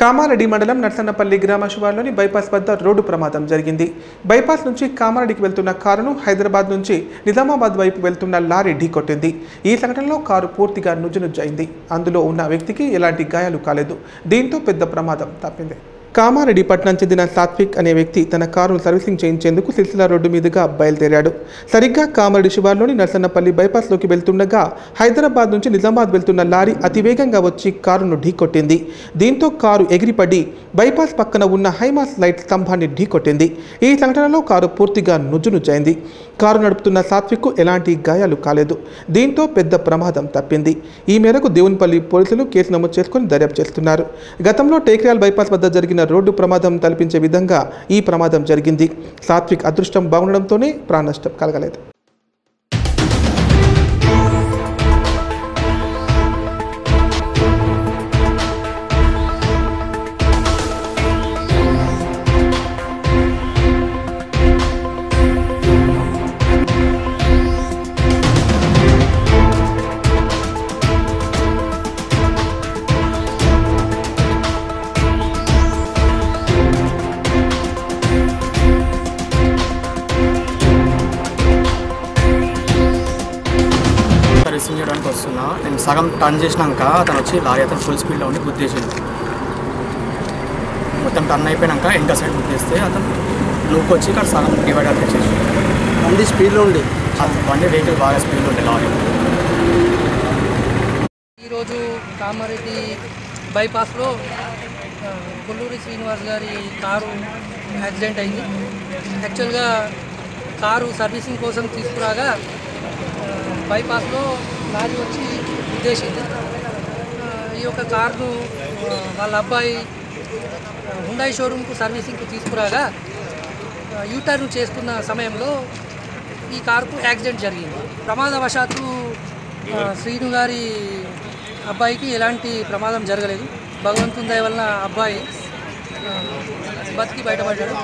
కామారెడ్డి మండలం నర్సన్నపల్లి గ్రామ శివార్లోని బైపాస్ వద్ద రోడ్డు ప్రమాదం జరిగింది. బైపాస్ నుంచి కామారెడ్డికి వెళ్తున్న కారును హైదరాబాద్ నుంచి నిజామాబాద్ వైపు వెళ్తున్న లారీ ఢీకొట్టింది. ఈ సంఘటనలో కారు పూర్తిగా నుజ్జునుజ్జైంది అందులో ఉన్న వ్యక్తికి ఎలాంటి గాయాలు కాలేదు. దీంతో పెద్ద ప్రమాదం తప్పింది. కామారెడ్డి పట్నం చెందిన సాత్విక్ అనే వ్యక్తి తన కారును సర్వీసింగ్ చేయించేందుకు సిరిసిల్ల రోడ్డు మీదుగా బయలుదేరాడు. సరిగ్గా కామారెడ్డి శివార్లోని నర్సన్నపల్లి బైపాస్లోకి వెళ్తుండగా హైదరాబాద్ నుంచి నిజామాబాద్ వెళ్తున్న లారీ అతివేగంగా వచ్చి కారును ఢీకొట్టింది. దీంతో కారు ఎగిరిపడి బైపాస్ పక్కన ఉన్న హైమాస్ లైట్ స్తంభాన్ని ఢీకొట్టింది. ఈ సంఘటనలో కారు పూర్తిగా నుజ్జునుజ్జైంది. కారు నడుపుతున్న సాత్విక్కు ఎలాంటి గాయాలు కాలేదు. దీంతో పెద్ద ప్రమాదం తప్పింది. ఈ మేరకు దేవునిపల్లి పోలీసులు కేసు నమోదు చేసుకుని దర్యాప్తు చేస్తున్నారు. గతంలో టేక్రియాల్ బైపాస్ వద్ద జరిగిన రోడ్డు ప్రమాదం తలపించే విధంగా ఈ ప్రమాదం జరిగింది. సాత్విక్ అదృష్టం బాగుండడంతోనే ప్రాణనష్టం కలగలేదు. సర్వీసింగ్ చేయడానికి వస్తున్నా. నేను సగం టర్న్ చేసినాక అతను వచ్చి లారీ అతను ఫుల్ స్పీడ్లో ఉండి గుద్దేసిండు మొత్తం టర్న్ అయిపోయినాక ఇంకా సైడ్ గుద్దేస్తే అతను లూక్ వచ్చి ఇక్కడ సగం డివైడర్ తెచ్చేసి బండి స్పీడ్లో ఉండి. బండి వెహికల్ బాగా స్పీడ్లో ఉండే లారీ. ఈరోజు కామారెడ్డి బైపాస్లో కొల్లూరి శ్రీనివాస్ గారి కారు యాక్సిడెంట్ అయింది. యాక్చువల్గా కారు సర్వీసింగ్ కోసం తీసుకురాగా బైపాస్లో లారీ వచ్చి ఉద్దేశింది ఈ యొక్క కారును వాళ్ళ అబ్బాయి హుండాయి షోరూమ్కు సర్వీసింగ్కు తీసుకురాగా యూటర్న్ చేసుకున్న సమయంలో ఈ కారుకు యాక్సిడెంట్ జరిగింది. ప్రమాదవశాత్తు శ్రీను గారి అబ్బాయికి ఎలాంటి ప్రమాదం జరగలేదు. భగవంతుని దయ వలన అబ్బాయి బతికి బయటపడ్డాడు.